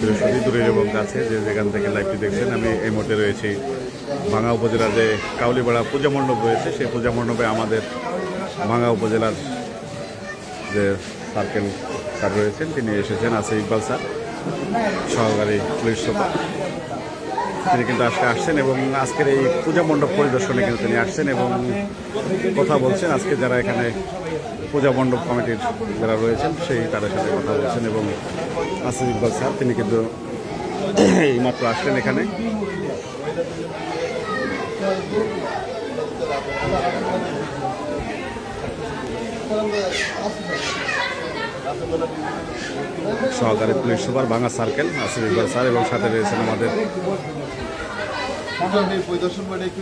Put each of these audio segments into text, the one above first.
বৃহস্পতি দূরের এবং কাছে যে যেখান থেকে লাইভটি দেখছেন, আমি এই মুহূর্তে রয়েছি ভাঙা উপজেলার যে কাউলিপাড়া পূজা মণ্ডপ রয়েছে, সেই পূজা মণ্ডপে আমাদের ভাঙা উপজেলার যে সার্কেল স্যার রয়েছেন, তিনি এসেছেন আছে ইকবাল স্যার, সহকারী পুলিশ সুপার। তিনি কিন্তু আজকে আসছেন এবং আজকের এই পূজা মণ্ডপ পরিদর্শনে কিন্তু তিনি আসছেন এবং কথা বলছেন। আজকে যারা এখানে পূজা মণ্ডপ কমিটির যারা রয়েছেন, সেই তাদের সাথে কথা বলছেন এবং আসিফ ইকবাল স্যার, তিনি কিন্তু এইমাত্র আসলেন এখানে। সহকারী police super Bhanga circle, Asif Iqbal sir এবং সাথে রয়েছেন আমাদের পরিদর্শন করে একটু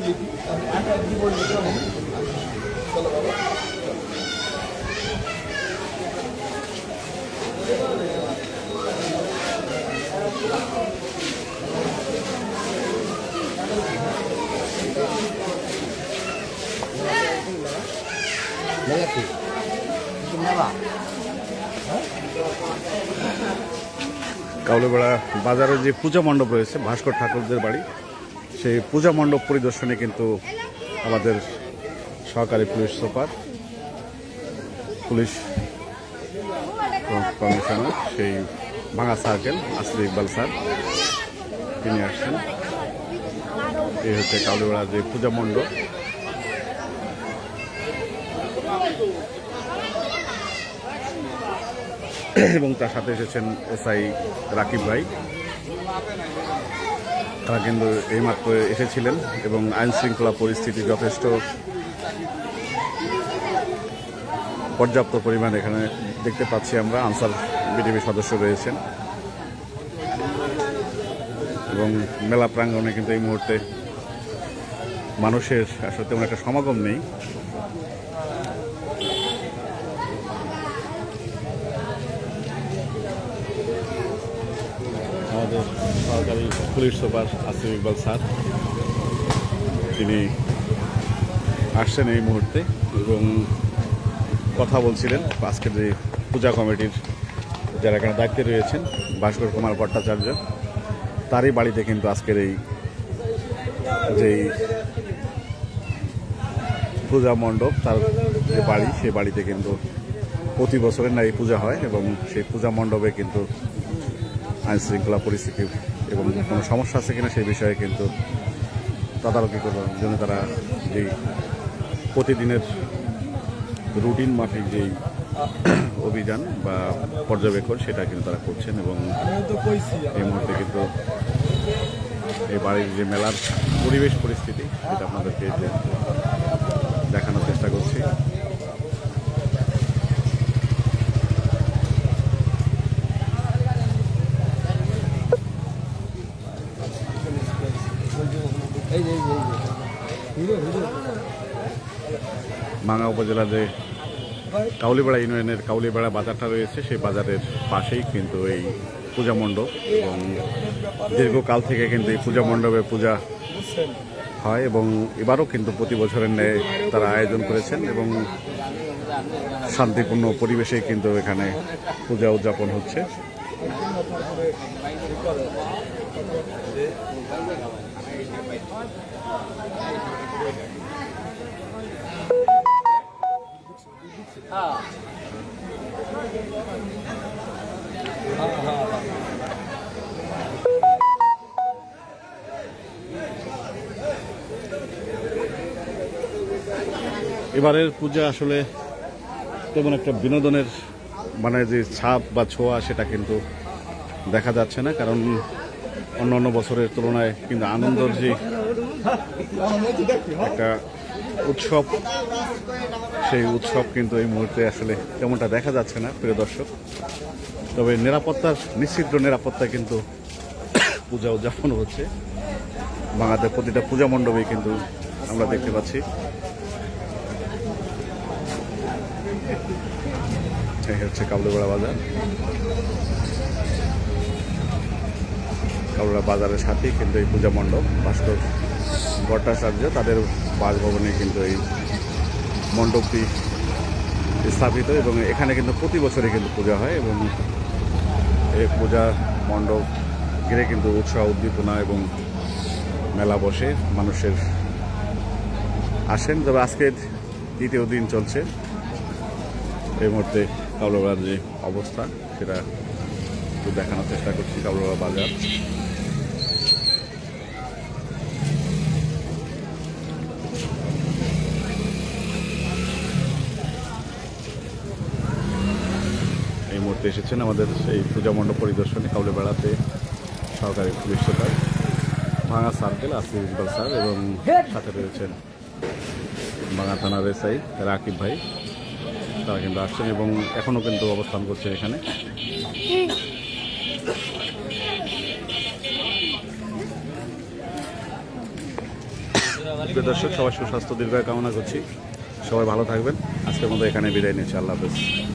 কাউলেবেড়া বাজারে যে পূজা মণ্ডপ রয়েছে, ভাস্কর ঠাকুরদের বাড়ি, সেই পূজা মণ্ডপ পরিদর্শনে কিন্তু আমাদের সহকারী পুলিশ সুপার, পুলিশ কমিশনার, সেই ভাঙা সার্কেল আসলে ইকবাল স্যার, তিনি আসছেন। এই হচ্ছে কাউলেবেড়ার যে পূজা মণ্ডপ। এবং তার সাথে এসেছেন এসআই রাকিব ভাই। তারা কিন্তু এইমাত্র এসেছিলেন এবং আইন শৃঙ্খলা পরিস্থিতি যথেষ্ট পর্যাপ্ত পরিমাণ এখানে দেখতে পাচ্ছি আমরা। আনসার বিটিভি সদস্য রয়েছেন। এবং মেলা প্রাঙ্গণে কিন্তু এই মুহূর্তে মানুষের আসলে তেমন একটা সমাগম নেই। আমাদের সরকারি police super Asif Iqbal sir. তিনি আসছেন এই মুহূর্তে এবং কথা বলছিলেন আজকের যে পূজা কমিটির যারা এখানে দায়িত্বে রয়েছেন, ভাস্কর কুমার ভট্টাচার্য, তারই বাড়িতে কিন্তু আজকের এই যেই পূজা মণ্ডপ, তার যে বাড়ি সেই বাড়িতে কিন্তু প্রতি বছরের না এই পূজা হয় এবং সেই পূজা মণ্ডপে কিন্তু আইন শৃঙ্খলা পরিস্থিতি এবং কোনো সমস্যা আছে কিনা সেই বিষয়ে কিন্তু তদারকি করার জন্য তারা যেই প্রতিদিনের রুটিন মাফিক যেই অভিযান বা পর্যবেক্ষণ সেটা কিন্তু তারা করছেন এবং এই মুহূর্তে কিন্তু এই বাড়ির যে মেলার পরিবেশ পরিস্থিতি, সেটা আপনাদেরকে দেখানোর চেষ্টা করছি। মাঙ্গা উপজেলার যে কাউলিপাড়া ইউনিয়নের কাউলিপাড়া বাজারটা রয়েছে, সেই বাজারের পাশেই কিন্তু এই পূজা মণ্ডপ এবং দীর্ঘকাল থেকে কিন্তু এই পূজা মণ্ডপে পূজা হয় এবং এবারও কিন্তু প্রতি বছরের ন্যায় তারা আয়োজন করেছেন এবং শান্তিপূর্ণ পরিবেশে কিন্তু এখানে পূজা উদযাপন হচ্ছে। এবারের পূজা আসলে তেমন একটা বিনোদনের মানে যে ছাপ বা ছোঁয়া সেটা কিন্তু দেখা যাচ্ছে না, কারণ অন্য অন্য বছরের তুলনায় কিন্তু আনন্দর যে একটা উৎসব, সেই উৎসব কিন্তু এই মুহূর্তে আসলে তেমনটা দেখা যাচ্ছে না, প্রিয় দর্শক। তবে নিরাপত্তার, নিশ্চিত নিরাপত্তা কিন্তু পূজা উদযাপন হচ্ছে। বাংলাদেশের প্রতিটা পূজা মণ্ডপে কিন্তু আমরা দেখতে পাচ্ছি। হচ্ছে কাবলুগড়া বাজার। কাবলুগড়া বাজারের সাথেই কিন্তু এই পূজা মণ্ডপ, ভাস্কর ভট্টাচার্য, তাদের বাসভবনে কিন্তু এই মণ্ডপটি স্থাপিত এবং এখানে কিন্তু প্রতি বছরই কিন্তু পূজা হয় এবং এই পূজা মণ্ডপ ঘিরে কিন্তু উৎসাহ, উদ্দীপনা এবং মেলা বসে, মানুষের আসেন। তবে আজকের দ্বিতীয় দিন চলছে। এই মুহূর্তে কাবলাবাজার যে অবস্থা, সেটা একটু দেখানোর চেষ্টা করছি কাবলাবাজার বাজার মুহূর্তে এসেছেন আমাদের সেই পূজা মণ্ডপ পরিদর্শনে কাউলে বেড়াতে সহকারী police super, Bhanga circle Asif Iqbal sir এবং সাথে রয়েছেন ভাঙা থানার এসআই রাকিব ভাই। তারা কিন্তু আসছেন এবং এখনও কিন্তু অবস্থান করছেন এখানে। দর্শক, সবার সুস্বাস্থ্য, দীর্ঘায় কামনা করছি। সবাই ভালো থাকবেন। আজকের মতো এখানে বিদায় নিচ্ছি। আল্লাহ হাফেজ।